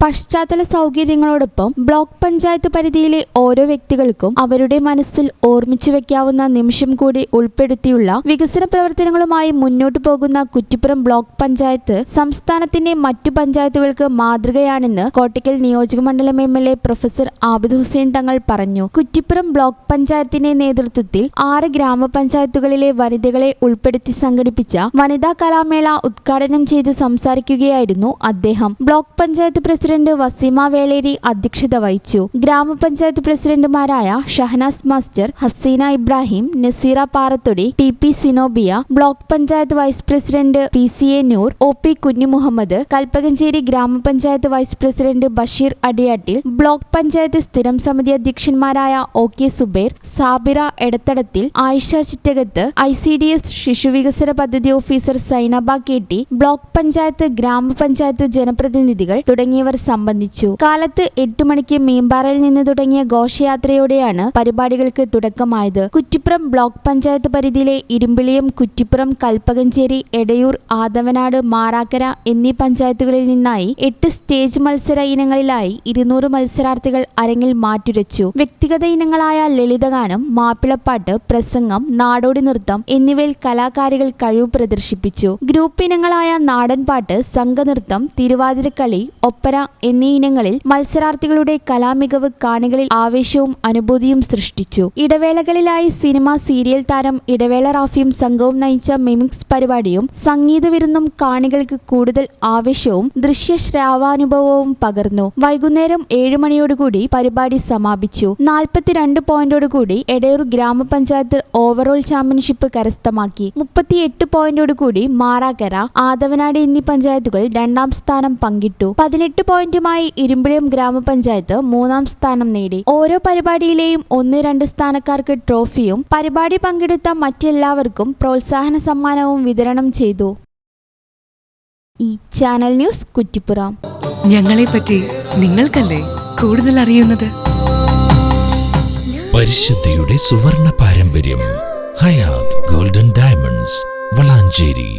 പശ്ചാത്തല സൗകര്യങ്ങളോടൊപ്പം ബ്ലോക്ക് പഞ്ചായത്ത് പരിധിയിലെ ഓരോ വ്യക്തികൾക്കും അവരുടെ മനസ്സിൽ ഓർമ്മിച്ചു വെക്കാവുന്ന നിമിഷം കൂടി ഉൾപ്പെടുത്തിയുള്ള വികസന പ്രവർത്തനങ്ങളുമായി മുന്നോട്ടു പോകുന്ന കുറ്റിപ്പുറം ബ്ലോക്ക് പഞ്ചായത്ത് സംസ്ഥാനത്തിന്റെ മറ്റു പഞ്ചായത്തുകൾക്ക് മാതൃകയാണെന്ന് കോട്ടയ്ക്കൽ നിയോജക മണ്ഡലം M L A professor Abid Hussain Thangal പറഞ്ഞു. കുറ്റിപ്പുറം ബ്ലോക്ക് പഞ്ചായത്തിന്റെ നേതൃത്വത്തിൽ ആറ് ഗ്രാമപഞ്ചായത്തുകളിലെ വനിതകളെ ഉൾപ്പെടുത്തി സംഘടിപ്പിച്ച വനിതാ കലാമേള ഉദ്ഘാടനം ചെയ്ത് സംസാരിക്കുകയായിരുന്നു അദ്ദേഹം. ബ്ലോക്ക് പഞ്ചായത്ത് പ്രസിഡന്റ് വസീമ വേളേരി അധ്യക്ഷത വഹിച്ചു. ഗ്രാമപഞ്ചായത്ത് പ്രസിഡന്റുമാരായ Shahanas master Haseena Ibrahim Naseera Parathodi T P Zenobia block panchayat vice president P C A Noor O P Kunhimuhammed Kalpakanchery grama panchayat vice president Basheer Adiyattil block panchayat സ്ഥിരം സമിതി അധ്യക്ഷന്മാരായ O K Zubair Sabira Edathadathil Ayisha Chittakath I C D S ശിശുവികസന പദ്ധതി officer Zainaba K T block panchayat grama panchayat ജനപ്രതിനിധികൾ തുടങ്ങിയവർ സംബന്ധിച്ചു. കാലത്ത് എട്ട് മണിക്ക് മീമ്പാറയിൽ നിന്ന് തുടങ്ങിയ ഘോഷയാത്രയോടെയാണ് പരിപാടികൾക്ക് തുടക്കമായത്. കുറ്റിപ്പുറം ബ്ലോക്ക് പഞ്ചായത്ത് പരിധിയിലെ ഇരുമ്പിളിയം കുറ്റിപ്പുറം കൽപ്പകഞ്ചേരി എടയൂർ ആദവനാട് മാറാക്കര എന്നീ പഞ്ചായത്തുകളിൽ നിന്നായി എട്ട് സ്റ്റേജ് മത്സര ഇനങ്ങളിലായി ഇരുന്നൂറ് മത്സരാർത്ഥികൾ അരങ്ങിൽ മാറ്റുരച്ചു. വ്യക്തിഗത ഇനങ്ങളായ ലളിതഗാനം മാപ്പിളപ്പാട്ട് പ്രസംഗം നാടോടി നൃത്തം എന്നിവയിൽ കലാകാരികൾ കഴിവ് പ്രദർശിപ്പിച്ചു. ഗ്രൂപ്പ് ഇനങ്ങളായ നാടൻപാട്ട് സംഘനൃത്തം തിരുവാതിരക്കളി ഒപ്പര എന്നീ ഇനങ്ങളിൽ മത്സരാർത്ഥികളുടെ കലാമികവ് കാണികളിൽ ആവേശവും അനുഭൂതിയും സൃഷ്ടിച്ചു. ഇടവേളകളിലായി സിനിമ സീരിയൽ താരം ഇടവേള റാഫിയും സംഘവും നയിച്ച മിമിക്സ് പരിപാടിയും സംഗീത വിരുന്നും കാണികൾക്ക് കൂടുതൽ ആവേശവും ദൃശ്യ ശ്രാവാനുഭവവും പകർന്നു. വൈകുന്നേരം ഏഴ് മണിയോടുകൂടി പരിപാടി സമാപിച്ചു. നാൽപ്പത്തിരണ്ട് പോയിന്റോടുകൂടി എടയൂർ ഗ്രാമപഞ്ചായത്ത് ഓവറോൾ ചാമ്പ്യൻഷിപ്പ് കരസ്ഥമാക്കി. മുപ്പത്തിയെട്ട് പോയിന്റോടുകൂടി മാറാക്കര ആദവനാട് എന്നീ പഞ്ചായത്തുകൾ രണ്ടാം സ്ഥാനം പങ്കിട്ടു. പതിനെട്ട് പോയിന്റുമായി ഇരുമ്പിളിയം ഗ്രാമപഞ്ചായത്ത് മൂന്നാം സ്ഥാനം നേടി. ഓരോ പരിപാടിയിലെയും ഒന്ന് രണ്ട് സ്ഥാനക്കാർക്ക് ട്രോഫിയും പരിപാടി പങ്കെടുത്ത മറ്റെല്ലാവർക്കും പ്രോത്സാഹന സമ്മാനവും വിതരണം ചെയ്തു. ഈ ചാനൽ ന്യൂസ് കുറ്റിപ്പുറം. ഞങ്ങളെ പറ്റി നിങ്ങൾക്കല്ലേ കൂടുതൽ അറിയുന്നത്? പരിശുദ്ധിയുടെ സുവർണ പാരമ്പര്യം ഹയാത് ഗോൾഡൻ ഡയമണ്ട്സ് വളാഞ്ചേരി.